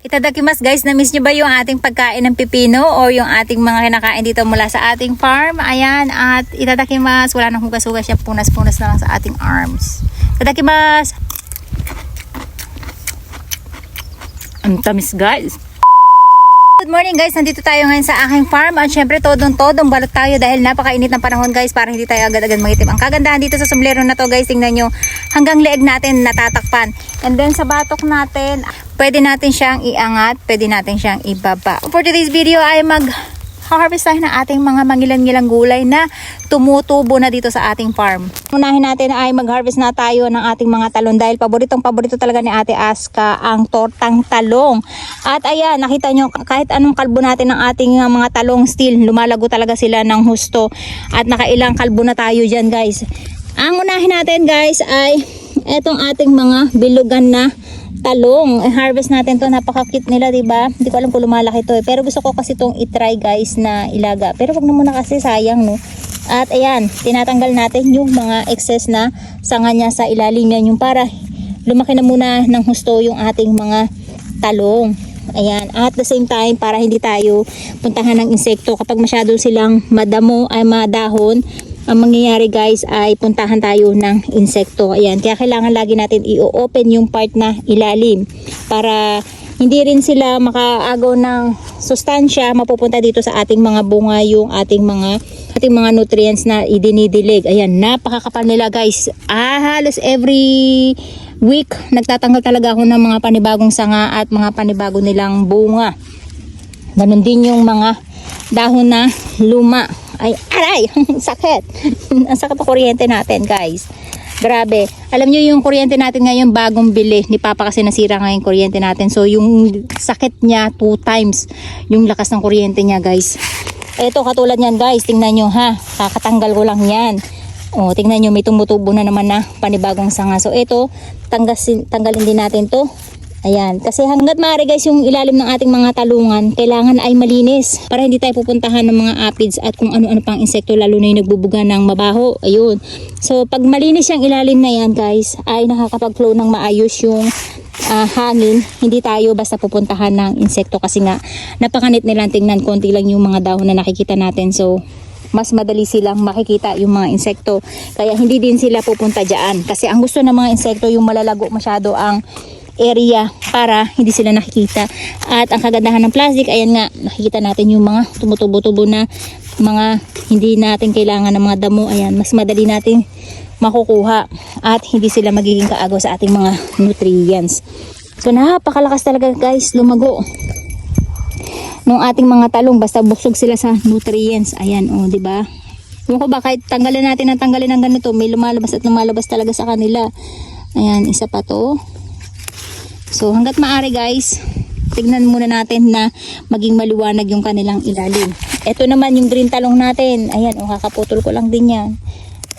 Itadakimas guys, na-miss nyo ba yung ating pagkain ng pipino o yung ating mga kinakain dito mula sa ating farm? Ayan, at itadakimas, wala nang hugas-hugas siya, punas-punas na lang sa ating arms. Itadakimas! Ang tamis guys! Good morning guys, nandito tayo ngayon sa aking farm at syempre todong-todong balot tayo dahil napakainit ng panahon guys para hindi tayo agad-agad magitim. Ang kagandahan dito sa sombrero na to guys, tingnan nyo hanggang leeg natin natatakpan. And then sa batok natin, pwede natin siyang iangat, pwede natin siyang ibaba. For today's video ay mag harvest tayo ng ating mga mangilan-ngilang gulay na tumutubo na dito sa ating farm. Unahin natin ay mag-harvest na tayo ng ating mga talong dahil paboritong paborito talaga ni Ate Aska ang tortang talong. At ayan, nakita nyo kahit anong kalbo natin ng ating mga talong still, lumalago talaga sila ng husto at nakailang kalbo na tayo dyan guys. Ang unahin natin guys ay etong ating mga bilugan na talong. Harvest natin to napaka-cute nila, 'di ba? Hindi ko alam kung lumalaki to eh. Pero gusto ko kasi tong i-try guys na ilaga. Pero wag na muna kasi sayang, no. At ayan, tinatanggal natin yung mga excess na sanga niya sa ilalim yan yung para lumaki na muna ng husto yung ating mga talong. Ayan, at the same time para hindi tayo puntahan ng insekto kapag masyado silang madamo ay madahon ang mangyayari guys ay puntahan tayo ng insekto. Ayan, kaya kailangan lagi natin i-open yung part na ilalim para hindi rin sila makaagaw ng sustansya mapupunta dito sa ating mga bunga yung ating mga ating mga nutrients na idinidilig. Ayan, napakakapal nila guys. Ah, halos every week nagtatanggal talaga ako ng mga panibagong sanga at mga panibago nilang bunga. Ganon din yung mga dahon na luma. Ay, aray! sakit! Ang sakit ang kuryente natin, guys. Grabe. Alam nyo yung kuryente natin ngayon bagong bili. Ni Papa kasi nasira ngayon kuryente natin. So yung sakit niya two times yung lakas ng kuryente niya guys. Ito katulad niyan guys. Tingnan nyo ha. Kakatanggal ko lang yan. O tingnan nyo may tumutubo na naman na panibagong sanga. So ito tanggasin, tanggalin din natin to. Ayan, kasi hanggat maaari guys yung ilalim ng ating mga talungan, kailangan ay malinis para hindi tayo pupuntahan ng mga aphids at kung ano-ano pang insekto lalo na yung nagbubuga ng mabaho. Ayun. So pag malinis yung ilalim na yan guys, ay nakakapag-flow ng maayos yung ah, hangin. Hindi tayo basta pupuntahan ng insekto kasi nga napakanit nilang tingnan konti lang yung mga dahon na nakikita natin. So mas madali silang makikita yung mga insekto. Kaya hindi din sila pupunta dyan. Kasi ang gusto ng mga insekto yung malalago masyado ang area para hindi sila nakikita. At ang kagandahan ng plastic, ayan nga, nakikita natin yung mga tumutubo-tubo na mga hindi natin kailangan ng mga damo. Ayan, mas madali natin makukuha at hindi sila magiging kaagaw sa ating mga nutrients. So napakalakas talaga guys lumago nung ating mga talong basta buksog sila sa nutrients. Ayan, oh, 'di ba? Yung ko ba kahit tanggalin natin ang tanggalin ng ganito, may lumalabas at lumalabas talaga sa kanila. Ayan, isa pa to. So hanggat maaari guys, tignan muna natin na maging maliwanag yung kanilang ilalim. Ito naman yung green talong natin. Ayan, oh, kakaputol ko lang din yan.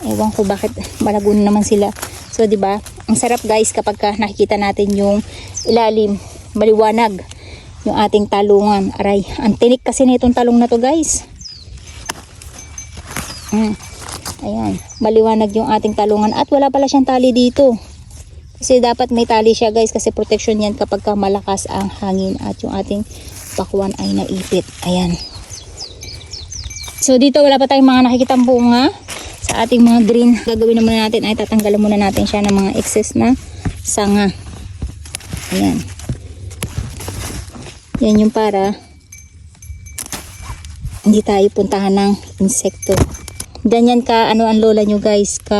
Ewan ko bakit malago na naman sila. So 'di ba? Ang sarap guys kapag ka nakikita natin yung ilalim, maliwanag yung ating talungan. Aray, ang tinik kasi nitong talong na to guys. Mm. Ayan, maliwanag yung ating talungan at wala pala siyang tali dito. Kasi dapat may tali siya guys kasi protection yan kapag ka malakas ang hangin at yung ating pakwan ay naipit. Ayan. So dito wala pa tayong mga nakikitang bunga sa ating mga green. Gagawin naman natin ay tatanggalan muna natin siya ng mga excess na sanga. Ayan. Yan yung para hindi tayo puntahan ng insekto. Ganyan ka ano ang lola nyo guys ka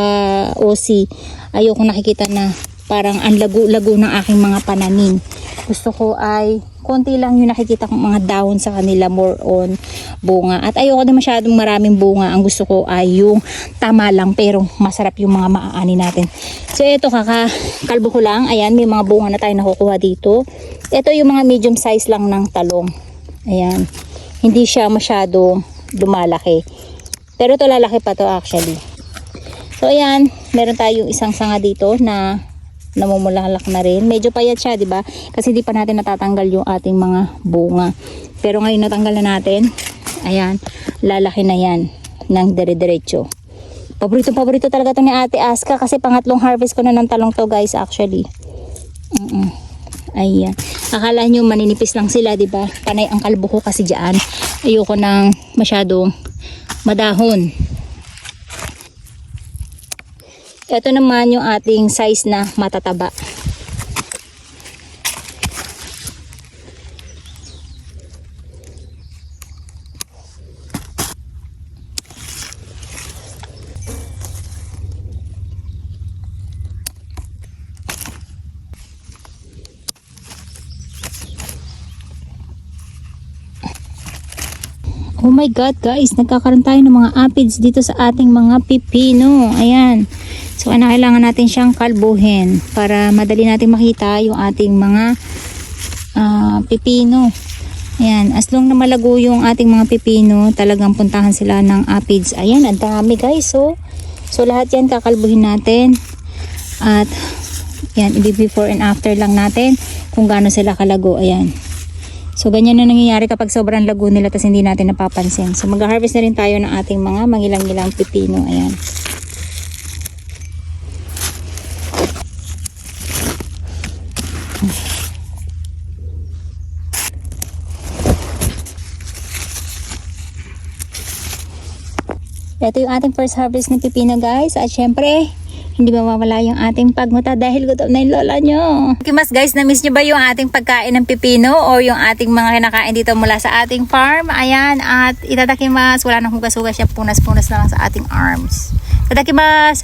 OC. Ayoko nakikita na parang ang lago-lago ng aking mga pananim. Gusto ko ay konti lang yung nakikita kong mga dahon sa kanila more on bunga. At ayoko din masyadong maraming bunga. Ang gusto ko ay yung tama lang pero masarap yung mga maaani natin. So ito kakakalbo ko lang. Ayan may mga bunga na tayo nakukuha dito. Ito yung mga medium size lang ng talong. Ayan. Hindi siya masyado lumalaki. Pero ito lalaki pa to actually. So ayan, meron tayong isang sanga dito na namumulalak na rin. Medyo payat siya, 'di ba? Kasi di pa natin natatanggal yung ating mga bunga. Pero ngayon natanggal na natin. Ayan, lalaki na 'yan ng dire-diretso. Paborito paborito talaga 'to ni Ate Aska kasi pangatlong harvest ko na ng talong to, guys, actually. Mm. -mm. Ayan. Akala nyo maninipis lang sila, di ba? Panay ang kalbo ko kasi dyan. Ayoko ng masyadong madahon. Ito naman yung ating size na matataba. Oh my God guys, nagkakaroon tayo ng mga aphids dito sa ating mga pipino. Ayan. So ano, kailangan natin siyang kalbuhin para madali natin makita yung ating mga ah, pipino. Ayan, as long na malago yung ating mga pipino, talagang puntahan sila ng aphids. Ayan, ang dami guys. So, so lahat yan kakalbuhin natin. At yan, i-before and after lang natin kung gaano sila kalago. Ayan. So, ganyan na nangyayari kapag sobrang lago nila tapos hindi natin napapansin. So, mag-harvest na rin tayo ng ating mga mangilang-ilang pipino. Ayan. Ito yung ating first harvest ng pipino guys. At syempre, hindi mawawala yung ating pagmuta dahil gutom na yung lola nyo. Kimas guys, na-miss nyo ba yung ating pagkain ng pipino o yung ating mga kinakain dito mula sa ating farm? Ayan, at itadakimas. Wala nang hugas-hugas siya. Punas-punas na lang sa ating arms. Itadakimas!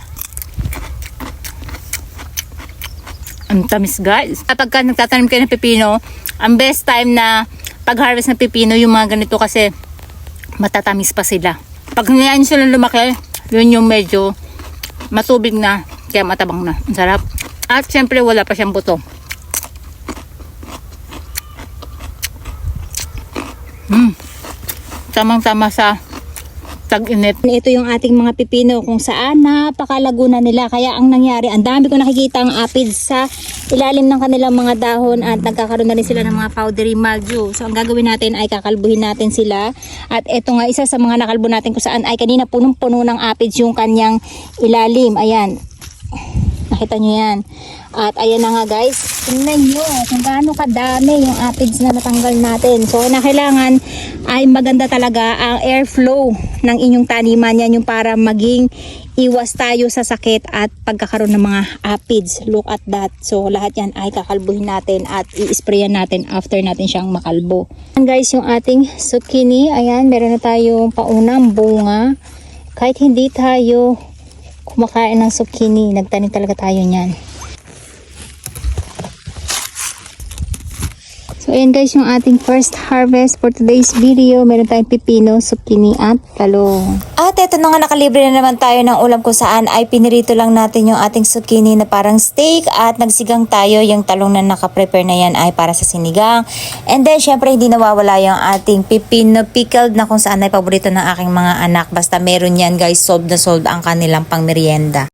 Ang tamis guys. Kapag ka nagtatanim kayo ng pipino, ang best time na pag-harvest ng pipino, yung mga ganito kasi matatamis pa sila. Pag ngayon sila lumaki, yun yung medyo matubig na, kaya matabang na. Ang sarap. At syempre wala pa siyang buto. Mm. Tamang-tama sa tag-init. Ito yung ating mga pipino kung saan napakalago na nila. Kaya ang nangyari, ang dami ko nakikita ang aphids sa ilalim ng kanilang mga dahon at nagkakaroon na rin sila ng mga powdery mildew. So ang gagawin natin ay kakalbuhin natin sila. At ito nga isa sa mga nakalbo natin kung saan ay kanina punong-puno ng aphids yung kanyang ilalim. Ayan. Nakita nyo yan. At ayan na nga guys, tingnan nyo kung gaano kadami yung aphids na natanggal natin. So na kailangan ay maganda talaga ang airflow ng inyong taniman. Yan yung para maging iwas tayo sa sakit at pagkakaroon ng mga aphids. Look at that. So lahat yan ay kakalbuhin natin at i-sprayan natin after natin siyang makalbo. Ayan guys, yung ating zucchini. Ayan, meron na tayong paunang bunga. Kahit hindi tayo kumakain ng zucchini, nagtanim talaga tayo niyan. Ayan guys yung ating first harvest for today's video. Meron tayong pipino, zucchini at talong. At eto na nga nakalibre na naman tayo ng ulam kung saan ay pinirito lang natin yung ating zucchini na parang steak at nagsigang tayo yung talong na nakaprepare na yan ay para sa sinigang. And then syempre hindi nawawala yung ating pipino pickled na kung saan ay paborito ng aking mga anak. Basta meron yan guys, solved na solved ang kanilang pang merienda.